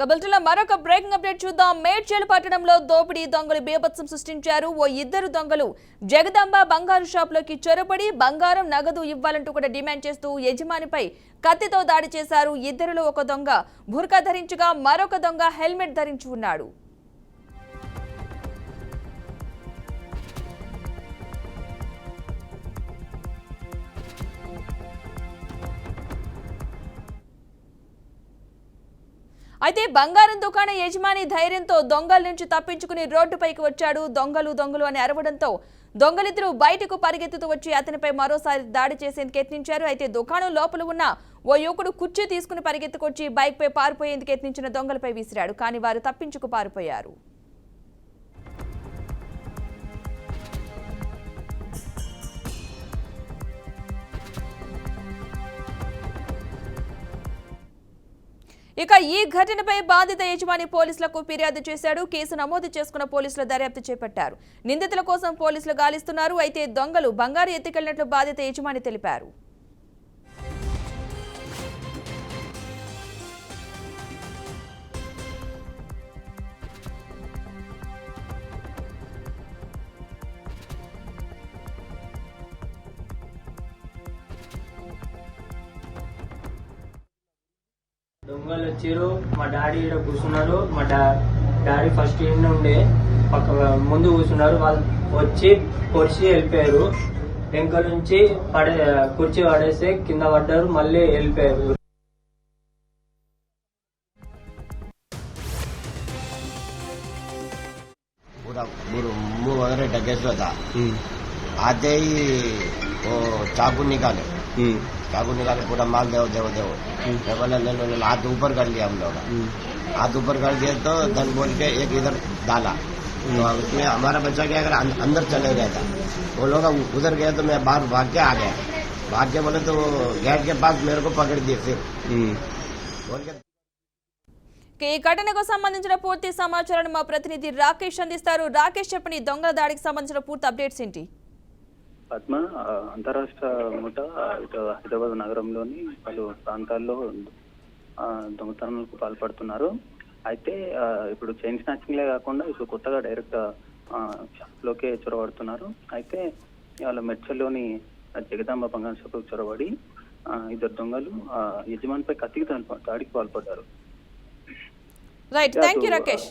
కబల్టీలో మరొక breaking update చూద్దాం. మేడ్చల్ పట్టణంలో దోపిడీ దొంగలు బీభత్సం సృష్టించారు. ఓ ఇద్దరు దొంగలు జగదాంబ బంగారు షాప్లోకి చొరబడి బంగారం నగదు ఇవ్వాలంటూ కూడా డిమాండ్ చేస్తూ యజమానిపై కత్తితో దాడి చేశారు. ఇద్దరిలో ఒక దొంగ బుర్కా ధరించగా మరొక దొంగ హెల్మెట్ ధరించి ఉన్నాడు. అయితే బంగారం దుకాణ యజమాని ధైర్యంతో దొంగల నుంచి తప్పించుకుని రోడ్డుపైకి వచ్చాడు. దొంగలు దొంగలు అని అరవడంతో దొంగలిద్దరూ బయటకు పరిగెత్తుతూ వచ్చి అతనిపై మరోసారి దాడి చేసేందుకు యత్నించారు. అయితే దుకాణం లోపల ఉన్న ఓ యువకుడు కుర్చీ తీసుకుని పరిగెత్తుకొచ్చి బైక్పై పారిపోయేందుకు యత్నించిన దొంగలపై విసిరాడు. కానీ వారు తప్పించుకు పారిపోయారు. ఇక ఈ ఘటనపై బాధిత యజమాని పోలీసులకు ఫిర్యాదు చేశాడు. కేసు నమోదు చేసుకున్న పోలీసులు దర్యాప్తు చేపట్టారు. నిందితుల కోసం పోలీసులు గాలిస్తున్నారు. అయితే దొంగలు బంగారు ఎత్తుకెళ్ళినట్లు బాధిత యజమాని తెలిపారు. దొంగలు వచ్చారు మా డాడీ ఇక్కడ కూర్చున్నారు మా డా డాడీ ఫస్ట్ ఇంటి ఉండే పక్క ముందు కూర్చున్నారు వాళ్ళు వచ్చి పొడిచి వెళ్ళిపోయారు వెంక నుంచి పడే కుర్చీ పడేస్తే కింద పడ్డారు మళ్ళీ వెళ్ళిపోయారు पूरा मुंह मुंह वगैरह ढके हुआ था आते ही वो चाकू निकाले चाकू निकाले पूरा माल देव देव देव मैं बोला ले लो ले लो हाथ ऊपर कर लिया हम लोग हाथ ऊपर कर दिया तो धन बोल के एक इधर डाला तो उसमें हमारा बच्चा क्या अगर अं- अंदर चले गया था वो लोग उधर गया तो मैं बाहर भाग के आ गया भाग के बोले तो वो गेट के पास मेरे को पकड़ दिए फिर बोल के ఇక ఈ ఘటనకు సంబంధించిన పూర్తి సమాచారాన్ని మా ప్రతినిధి రాకేష్ అందిస్తారు రాకేష్ చెప్పని ఈ దొంగల దాడికి సంబంధించిన పూర్తి అప్డేట్స్ ఏంటి పద్మ అంతరాష్ట్ర ముఠ ఇటు హైదరాబాద్ నగరంలోని పలు ప్రాంతాల్లో దొంగతనాలకు పాల్పడుతున్నారు. అయితే ఇప్పుడు చైన్ స్నాచింగ్లే కాకుండా ఇప్పుడు కొత్తగా డైరెక్ట్ షాప్లోకే చొరబడుతున్నారు. అయితే వాళ్ళ మెడ్చల్లోని జగదాంబ బంగారు షాపుకు చొరబడి ఇద్దరు దొంగలు ఆ, యజమానిపై కత్తికి దాడి- దాడికి పాల్పడ్డారు. Right thank you Rakesh